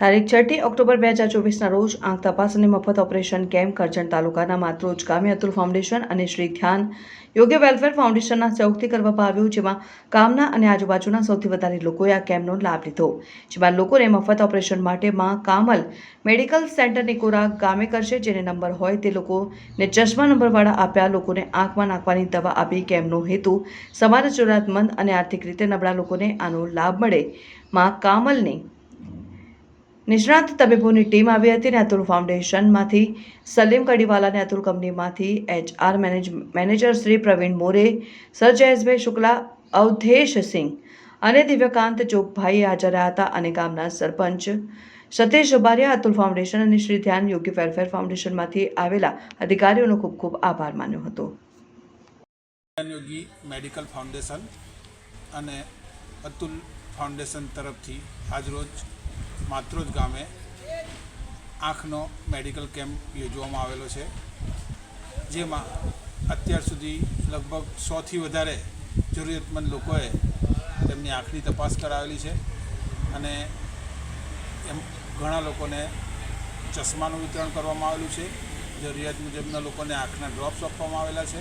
તારીખ છઠ્ઠી ઓક્ટોબર બે હજાર ચોવીસના રોજ આંખ તપાસ અને મફત ઓપરેશન કેમ્પ કરજણ તાલુકાના માત્રોજ ગામે અતુલ ફાઉન્ડેશન અને શ્રી ધ્યાન યોગ્ય વેલફેર ફાઉન્ડેશનના સહયોગથી કરવામાં આવ્યું, જેમાં ગામના અને આજુબાજુના સૌથી વધારે લોકોએ આ કેમ્પનો લાભ લીધો, જેમાં લોકોને મફત ઓપરેશન માટે માં કામલ મેડિકલ સેન્ટરની ખોરાક ગામે કરશે, જેને નંબર હોય તે લોકોને ચશ્મા નંબરવાળા આપ્યા, લોકોને આંખમાં નાખવાની દવા આપી કેમ્પનો હેતુ સમાજ જરૂરિયાતમંદ અને આર્થિક રીતે નબળા લોકોને આનો લાભ મળે. માં કામલની નિષ્ણાત તબીબોની ટીમ આવી હતી અને અતુલ ફાઉન્ડેશનમાંથી સલીમ કડીવાલા અને અતુલ કંપનીમાંથી HR manage, manager Shri Pravin More, sir Jayeshbhai Shukla, Avdhesh Singh અને દિવ્યકાંત ચોકભાઈ હાજર રહ્યા હતા અને ગામના સરપંચ સતીશ બારિયા અતુલ ફાઉન્ડેશન અને શ્રી ધ્યાન યોગી વેલફેર ફાઉન્ડેશનમાંથી આવેલા અધિકારીઓનો ખૂબ ખૂબ આભાર માન્યો હતો. યોગી મેડિકલ ફાઉન્ડેશન અને અતુલ ફાઉન્ડેશન તરફથી આજરોજ માત્રોજ ગામે આંખનો મેડિકલ કેમ્પ યોજવામાં આવેલો છે, જેમાં અત્યાર સુધી લગભગ સોથી વધારે જરૂરિયાતમંદ લોકોએ તેમની આંખની તપાસ કરાવેલી છે અને એમ ઘણા લોકોને ચશ્માનું વિતરણ કરવામાં આવેલું છે. જરૂરિયાત મુજબના લોકોને આંખના ડ્રોપ્સ આપવામાં આવેલા છે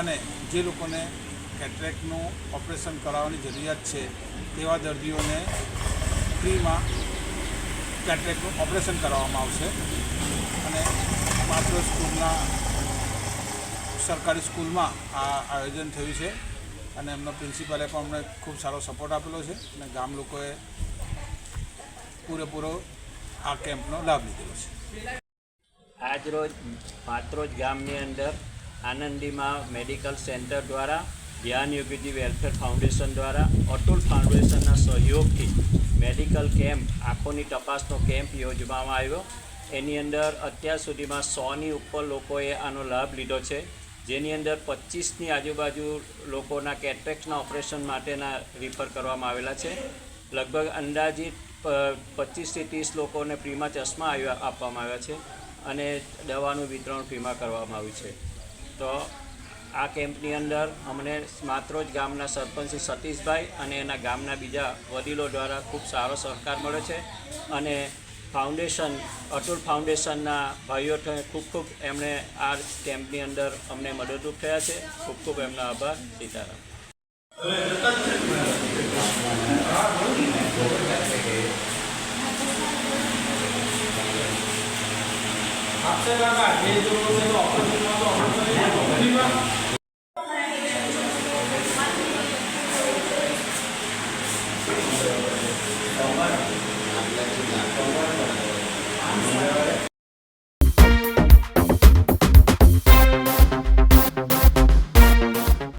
અને જે લોકોને કેટરેક્ટનું ઓપરેશન કરાવવાની જરૂરિયાત છે, તેવા દર્દીઓને ફ્રીમાં કેટરેક્ટનું ઓપરેશન કરાવવામાં આવશે. અને માત્ર સ્કૂલના, સરકારી સ્કૂલમાં આ આયોજન થયું છે. અને એમના પ્રિન્સિપાલે પણ અમને ખૂબ સારો સપોર્ટ આપેલો છે. અને ગામ લોકોએ પૂરેપૂરો આ કેમ્પનો લાભ લીધેલો છે. આજરોજ, પાત્રોજ ગામની અંદર આનંદીમાં મેડિકલ સેન્ટર દ્વારા ધ્યાન યોગીજી વેલફેર ફાઉન્ડેશન દ્વારા અતુલ ફાઉન્ડેશનના સહયોગથી મેડિકલ કેમ્પ, આંખોની તપાસનો કેમ્પ યોજવામાં આવ્યો. એની અંદર અત્યાર સુધીમાં સોની ઉપર લોકોએ આનો લાભ લીધો છે. જેની અંદર પચીસની આજુબાજુ લોકોના કેટરેક્સના ઓપરેશન માટેના રિફર કરવામાં આવેલા છે. લગભગ અંદાજિત પચીસથી ત્રીસ લોકોને ફ્રીમાં ચશ્મા આવ્યા આપવામાં આવ્યા છે અને દવાનું વિતરણ ફ્રીમાં કરવામાં આવ્યું છે. તો આ કેમ્પની અંદર અમને માત્રોજ ગામના સરપંચ શ્રી સતીશભાઈ અને એના ગામના બીજા વડીલો દ્વારા ખૂબ સારો સહકાર મળ્યો છે અને ફાઉન્ડેશન, અતુલ ફાઉન્ડેશનના ભાઈઓ ખૂબ ખૂબ એમણે આ કેમ્પની અંદર અમને મદદરૂપ થયા છે. ખૂબ ખૂબ એમનો આભાર. સીતારામ.